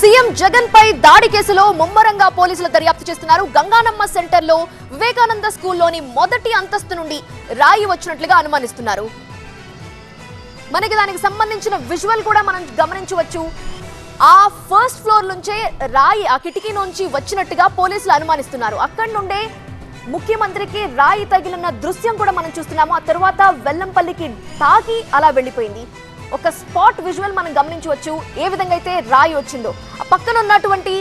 CM Jagan పై దాడి కేసులో ముమ్మరంగా పోలీసులు దర్యాప్తు చేస్తున్నారు. గంగానమ్మ సెంటర్లో వివేకానంద స్కూల్లోని మొదటి అంతస్తు నుండి రాయి వచ్చినట్లుగా అనుమానిస్తున్నారు. మనకి దానికి సంబంధించిన విజువల్ కూడా మనం గమనించవచ్చు. ఆ ఫస్ట్ ఫ్లోర్ నుంచే రాయి ఆ కిటికీ నుంచి వచ్చినట్టుగా పోలీసులు అనుమానిస్తున్నారు. అక్కడి నుండే ముఖ్యమంత్రికి రాయి తగిలిన దృశ్యం కూడా మనం చూస్తున్నాము. ఆ తర్వాత వెల్లంపల్లికి తాకి అలా వెళ్ళిపోయింది. ఒక స్పాట్ విజువల్ మనం గమనించవచ్చు. ఏ విధంగా అయితే రాయి వచ్చిందో. పక్కన ఉన్నటువంటి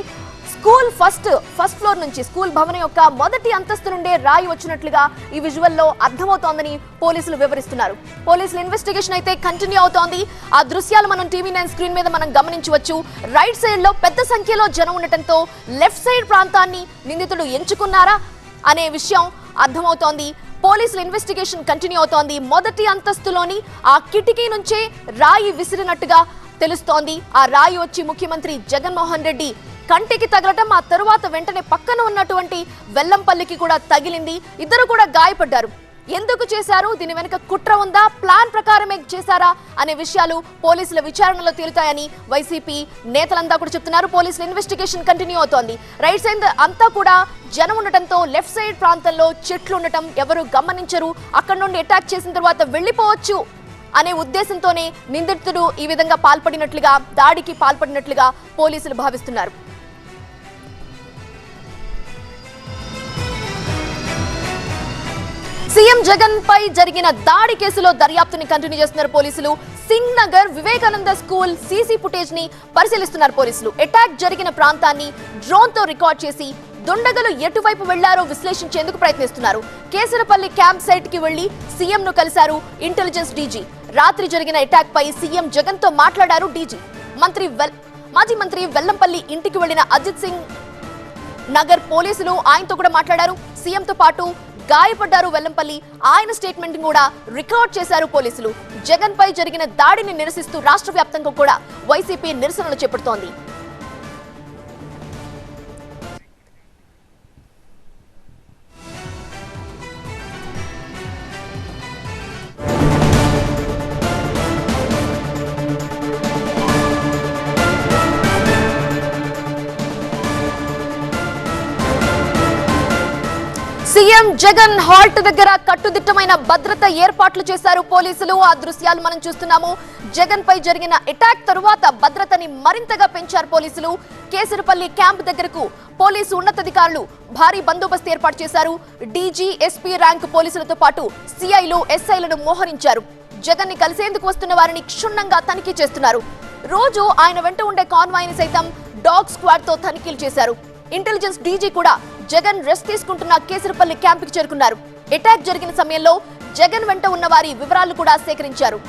స్కూల్ ఫస్ట్ ఫస్ట్ ఫ్లోర్ నుంచి స్కూల్ భవనం యొక్క మొదటి అంతస్తు నుండే రాయి వచ్చినట్లుగా ఈ విజువల్లో అర్థమవుతోందని పోలీసులు వివరిస్తున్నారు. పోలీసుల ఇన్వెస్టిగేషన్ అయితే కంటిన్యూ అవుతోంది. ఆ దృశ్యాలు మనం టీవీ నైన్ స్క్రీన్ మీద మనం గమనించవచ్చు. రైట్ సైడ్లో పెద్ద సంఖ్యలో జనం ఉండటంతో లెఫ్ట్ సైడ్ ప్రాంతాన్ని నిందితుడు ఎంచుకున్నారా అనే విషయం అర్థమవుతోంది. పోలీసుల ఇన్వెస్టిగేషన్ కంటిన్యూ అవుతోంది. మొదటి అంతస్తులోని ఆ కిటికీ నుంచే రాయి విసిరినట్టుగా తెలుస్తోంది. ఆ రాయి వచ్చి ముఖ్యమంత్రి జగన్మోహన్ రెడ్డి కంటికి తగలటం ఆ తరువాత వెంటనే పక్కన ఉన్నటువంటి వెల్లంపల్లికి కూడా తగిలింది. ఇద్దరు కూడా గాయపడ్డారు. ఎందుకు చేశారు? దీని వెనుక కుట్ర ఉందా? ప్లాన్ ప్రకారమే చేశారా? అనే విషయాలు పోలీసుల విచారణలో తేలుతాయని వైసీపీ నేతలంతా కూడా చెప్తున్నారు. పోలీసుల ఇన్వెస్టిగేషన్ కంటిన్యూ అవుతోంది. రైట్ సైడ్ అంతా కూడా జనం ఉండటంతో లెఫ్ట్ సైడ్ ప్రాంతంలో చెట్లు ఉండటం ఎవరు గమనించరు. అక్కడ నుండి అటాక్ చేసిన తర్వాత వెళ్ళిపోవచ్చు. అనే ఉద్దేశంతోనే నిందితుడు ఈ విధంగా పాల్పడినట్లుగా దాడికి పాల్పడినట్లుగా పోలీసులు భావిస్తున్నారు. సీఎం జగన్ పై జరిగిన దాడి కేసులో దర్యాప్తుని కంటిన్యూ చేస్తున్నారు పోలీసులు. సింగ్ నగర్ వివేకానంద స్కూల్ సీసీ ఫుటేజ్ని పరిశీలిస్తున్నారు పోలీసులు. అటాక్ జరిగిన ప్రాంతాన్ని డ్రోన్తో రికార్డ్ చేసి దుండగలు ఎటువైపు వెళ్ళారో విశ్లేషించేందుకు ప్రయత్నిస్తున్నారు. కేసరపల్లి క్యాంప్ సైట్కి వెళ్ళి సీఎం ను కలిశారు ఇంటెలిజెన్స్ డీజీ. రాత్రి జరిగిన అటాక్ పై సీఎం జగన్తో మాట్లాడారు డీజీ. మంత్రి వెల్ మాజీ మంత్రి వెల్లంపల్లి ఇంటికి వెళ్ళిన అజిత్ సింగ్ నగర్ పోలీసులు ఆయనతో కూడా మాట్లాడారు. సీఎంతో పాటు గాయపడ్డారు వెల్లంపల్లి. ఆయన స్టేట్మెంట్ కూడా రికార్డ్ చేశారు పోలీసులు. జగన్ పై జరిగిన దాడిని నిరసిస్తూ రాష్ట్ర వ్యాప్తంగా కూడా వైసీపీ నిరసనలు చేపడుతోంది. సీఎం జగన్ హాల్ట్ దగ్గర కట్టుదిట్టమైన భద్రత ఏర్పాట్లు చేశారు పోలీసులు. ఆ దృశ్యాలు మనం చూస్తున్నాము. జగన్ పై జరిగిన అటాక్ తరువాత భద్రతని మరింతగా పెంచారు పోలీసులు. కేసరపల్లి క్యాంప్ దగ్గరకు పోలీసు ఉన్నతాధికారులు భారీ బందోబస్తు ఏర్పాటు చేశారు. డీజీ ఎస్పీ ర్యాంక్ పోలీసులతో పాటు సిఐలు ఎస్ఐలను మోహరించారు. జగన్ని కలిసేందుకు వస్తున్న వారిని క్షుణ్ణంగా తనిఖీ చేస్తున్నారు. రోజు ఆయన వెంట ఉండే కాన్వాయ్ని సైతం డాగ్ స్క్వాడ్తో తనిఖీలు చేశారు. ఇంటెలిజెన్స్ డీజీ కూడా జగన్ రెస్ట్ తీసుకుంటున్న కేసరపల్లి క్యాంపుకి చేరుకున్నారు. అటాక్ జరిగిన సమయంలో జగన్ వెంట ఉన్న వారి వివరాలు కూడా సేకరించారు.